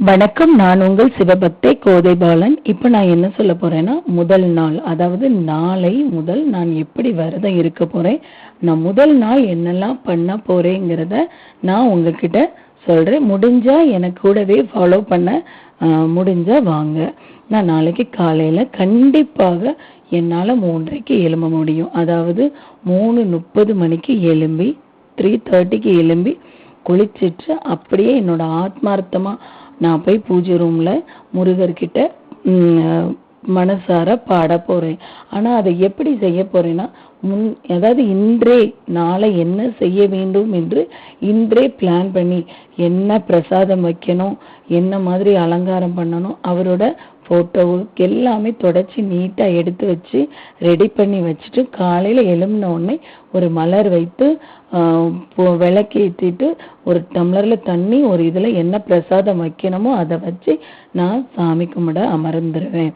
வணக்கம் நான் உங்கள் சிவபக்தை கோதை பாலன் இப்போ நான் என்ன சொல்ல போறேன்னா முதல் நாள் அதாவது நாளை முதல் நான் எப்படி விரதம் இருக்க போறேன் நான் முதல் நாள் என்னெல்லாம் பண்ண போறேங்கிறத நான் உங்ககிட்ட சொல்றேன். முடிஞ்சா எனக்கு கூடவே ஃபாலோ பண்ண முடிஞ்சா வாங்க. நான் நாளைக்கு காலையில கண்டிப்பாக என்னால் மூன்றரைக்கு எழும்ப முடியும். அதாவது மூணு முப்பது மணிக்கு எழும்பி த்ரீ தேர்ட்டிக்கு எழும்பி குளிச்சிட்டு அப்படியே என்னோட ஆத்மார்த்தமாக நான் போய் பூஜை ரூம்ல முருகர்கிட்ட மனசார பாட போறேன். ஆனா அதை எப்படி செய்ய போறேன்னா முன் அதாவது இன்றே நாளை என்ன செய்ய வேண்டும் என்று இன்றே பிளான் பண்ணி என்ன பிரசாதம் வைக்கணும் என்ன மாதிரி அலங்காரம் பண்ணணும் அவரோட போட்டோவுக்கு எல்லாமே தொடச்சி நீட்டாக எடுத்து வச்சு ரெடி பண்ணி வச்சுட்டு காலையில் எழும்பின உடனே ஒரு மலர் வைத்து விளக்கேற்றிட்டு ஒரு டம்ளரில் தண்ணி ஒரு இதில் என்ன பிரசாதம் வைக்கணுமோ அதை வச்சு நான் சாமி கும்பிட அமர்ந்துருவேன்.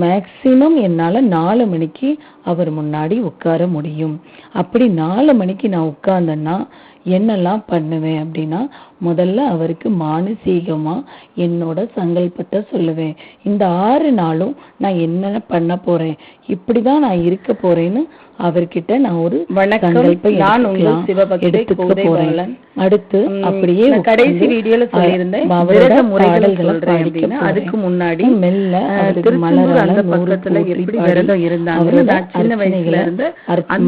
மேக்சிமம் என்னால நாலு மணிக்கு அவர் முன்னாடி உட்கார முடியும். அப்படி நாலு மணிக்கு நான் உட்கார்ந்தேன்னா என்னெல்லாம் பண்ணுவேன் அப்படின்னா முதல்ல அவருக்கு மானசீகமா என்னோட சங்கல்பத்தை சொல்லுவேன். இந்த ஆறு நாளும் நான் என்ன பண்ண போறேன்? இப்படிதான் நான் இருக்க போறேன்னு அவர்கிட்ட நான் ஒரு வணக்கம். நான் உங்கள். சிவபக்தை போறேன். அடுத்து அப்படியே கடைசி வீடியோல சொல்லியிருந்தேன் விரத முறைகளை சொல்றேன் அப்படின்னு. அதுக்கு முன்னாடி மெல்ல மலரால அந்த பக்கத்துல எப்படி பாடி, விரதம் நான் சின்ன வயசுல இருந்து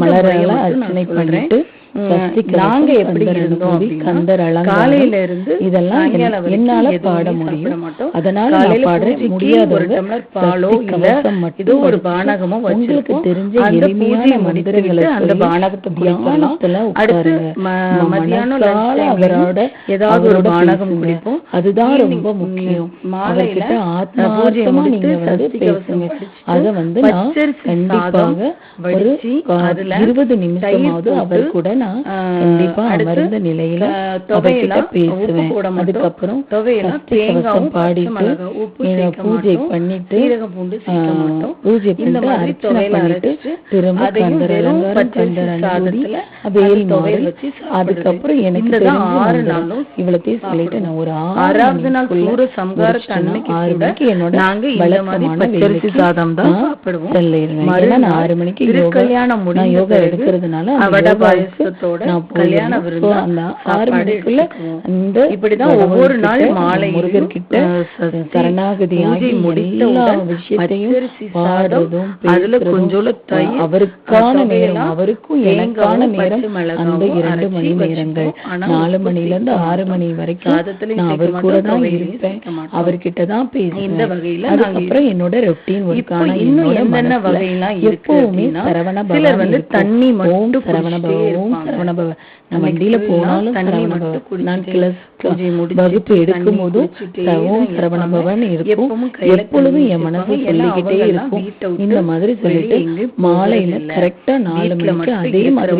மலரால நான் அர்ச்சனை. பண்ணிட்டு நாங்க எப்படி இருந்தோம் கந்தர் காலையில இருந்து இதெல்லாம் என்னால பாட முடியும். அதனால நான் பூஜைக்கு முடியாதவங்க ஒரு டம்ளர் பாலோ இல்ல ஏதோ ஒரு பானகமோ உங்களுக்கு. தெரிஞ்ச எளிமையான மந்திரங்களை முடித்துவிட்டு அந்த பானகத்தை. தியானத்துல அடுத்து உட்காருங்க. ம- நம்ம மத்தியானம் மனசால lunch time அவரோட ஏதாவது ஒரு பானகம். குடிப்போம். அதுதான் ரொம்ப முக்கியம் மாலையில அவர்கிட்ட பூஜையை ஆத்மார்த்தமா முடித்து நீங்க வந்து பேசுங்க அத வந்து நான் கண்டிப்பாக ஒரு இருபது நிமிஷமாவது அவர் கூட நான் கண்டிப்பா அமர்ந்த நிலையில உப்பு பேசுவேன். அதுக்கப்புறம் பச்சை பாடிட்டு பூஜை. பண்ணிட்டு. பூஜை பண்ணிட்டு அர்ச்சனை பண்ணிட்டு திரும்ப கந்தர் அலங்காரம் கந்தர் அனுபூதி வேல் சாப்பிடுறது. அதுக்கப்புறம் எனக்கு தெரிஞ்ச. நாளும் இவ்வளத்தையும் சொல்லிட்டு நான் ஒரு ஆறு ஆறாவது நாள் சூர முடிச்சிட்டேன்னா அன்னைக்கு ஆறு கூட மணிக்கு என்னோட வழக்கமான வேலைக்கு சாதம் தான். செல்லிடுவேன். ஏன்னா நான் ஆறு மணிக்கு யோகா நான் யோகா எடுக்கிறதுனால கல்யாண. விருந்தா ஆறு மணிக்குள்ள இப்படிதான் ஒவ்வொரு நாள் முருகர்கிட்ட எல்லா விஷயத்தையும் பாடுறதும் அதுல அவருக்கான நேரம் அவருக்கும் எனக்கான நேரம் அந்த இரண்டு மணி. நேரங்கள் நாலு மணில இருந்து ஆறு. மணி வரைக்கும் நான் அவர் கூட தான் இருப்பேன். அவர்கிட்ட தான் பேசுவேன் இந்த வகையில நாங்க அதுக்கப்புறம் என்னோட ரொட்டீன் ஒர்க்கான என்னோட மனசுல எப்பவுமே சரவண பவன். தண்ணி மட்டும் சரவண குடிச்சிட்டே அன்னைக்கு வண்டியில போனாலும் சரவண நான் கிளாஸ் வகுப்பு எடுக்கும் ஓம் தான் சரவண. பவன் இருக்கும் எப்பொழுதும் என் மனசு சொல்லிக்கிட்டே இருக்கும் இந்த மாதிரி சொல்லிட்டு மாலையில. கரெக்டா நாலு மணிக்கு அதே மாதிரி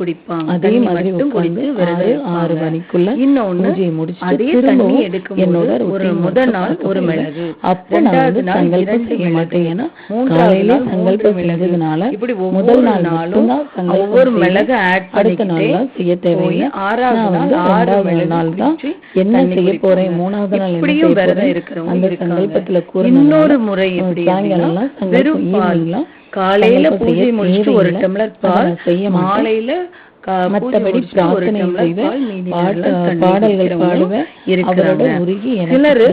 குடிப்பாங்க. அதே மாதிரி உட்கார்ந்து ஆறு. ஆறு மணிக்குள்ள இன்னொன்னு, பூஜையை முடிச்சுட்டு அதே தண்ணி திரும்பவும் என்னோட ஒரு முதல் நாள் ஒரு. மிளகு. அப்போ நான் வந்து சங்கல்பம் செய்ய. மாட்டேன் ஏன்னா காலையிலே சங்கல்பம். செஞ்சதுனால முதல் நாள் நாளும் மட்டும்தான் சங்கல்பம் ஒவ்வொரு. மிளகு add அடுத்த நாள் செய்ய தேவையில்லை ஆறாவது நாள் ஆறு ரெண்டாவது மிளகு நாள் தான் என்ன செய்ய. போறேன் மூணாவது நாள் இப்படியும் விரதம் இருக்கிறவங்க அந்த. சங்கல்பத்துல இன்னொரு கூறினதுனால முறை சங்கல்பம் வெறும் காலையில பூஜை முடிச்சுட்டு ஒரு. டம்ளர் பால். மாலையில ஒரு பிரார்த்தனை செய்வேன் பாடல்கள் பாடுவேன். அவரோட உருகி சிலரு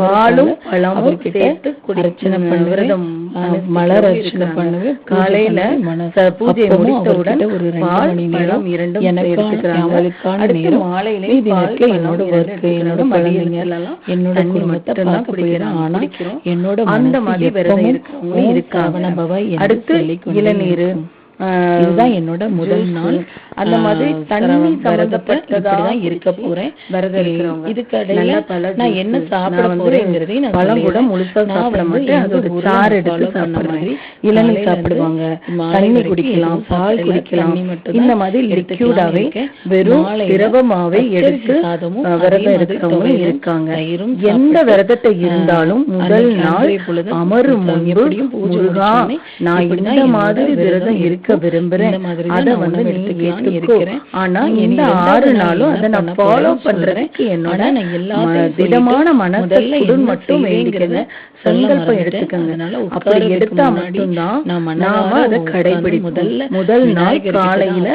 பாலும் பழமும் சேர்த்து அர்ச்சனை பண்ணுவேன் மலர் அர்ச்சனை. பண்ணுவேன் காலையில பூஜை முடித்தவுடன் ஒரு ரெண்டு மணி நேரம் இரண்டும் எனக்கான. அவளுக்கான நேரம் மீதி என்னோட ஒர்க் என்னோட. குழந்தைங்க என்னோட குடும்பத்தை பார்க்க போயிடும். ஆனா. என்னோட அந்த மாதிரி விரதம் ஓம் இருக்காங்க. அடுத்து இளநீர் இதுதான் என்னோட முதல் நாள் அந்த மாதிரி தண்ணி சரவண விரதத்தை சம்பந்தப்பட்டதா இப்படிதான் இருக்க போறேன் இருக்கிறவங்க. நல்ல பழ நான். என்ன சாப்பிட போறேங்கிறதையும் நான் பழம் கூட. முழுசா சாப்பிட மாட்டேன். சாறு நான் எடுத்து சாப்பிடுறேன். மாதிரி இளநீர் காலையில சாப்பிடுவாங்க, தண்ணி குடிக்கலாம், பால் குடிக்கலாம். இந்த மாதிரி இருக்கேன். வெறும் திரவமாவே எடுத்து அதே விரதம் துவையலும், இருக்காங்க. எந்த விரதத்தை இருந்தாலும் முதல் நாள் அமரும் முன்பு முருகா நான் இந்த மாதிரி விரதம் விரதம் இருக்க எடுக்க விரும்புறேன். அத வந்து நீ இருக்கிறேன். ஆனா இந்த ஆறு நாள் நாளும் அதை நான் ஃபாலோ பண்றதுக்கு. என்னோட திடமான என்ன மட்டும் சொல்ல சங்கல்பம். எடுத்துக்கங்க. அப்படி எடுத்தா மட்டும்தான் நாம அதை கடைபிடிப்போம். முதல்ல முதல் நாள் காலையில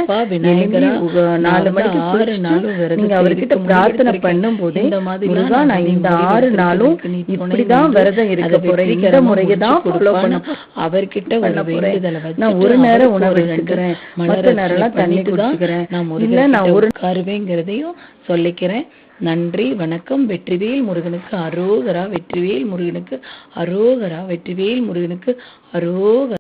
நாலு மணிக்கு ஆறு நாளும் நீங்க அவர்கிட்ட பிரார்த்தனை. பண்ணும் போதே முருகா நான் இந்த ஆறு நாளும் இப்படிதான் விரதம் இருக்க போறேன் இந்த முறையை தான் ஃபாலோ பண்ண அவர்கிட்ட நான் ஒரு நேரம் மலர் மத்த நேரம்லாம் தண்ணி குடிச்சுக்கிறேன். நான் முருகன் நான் ஒரு கருவேங்கிறதையும் சொல்லிக்கிறேன். நன்றி வணக்கம். வெற்றிவேல் முருகனுக்கு அரோகரா வெற்றிவேல் முருகனுக்கு அரோகரா வெற்றிவேல் முருகனுக்கு அரோகரா.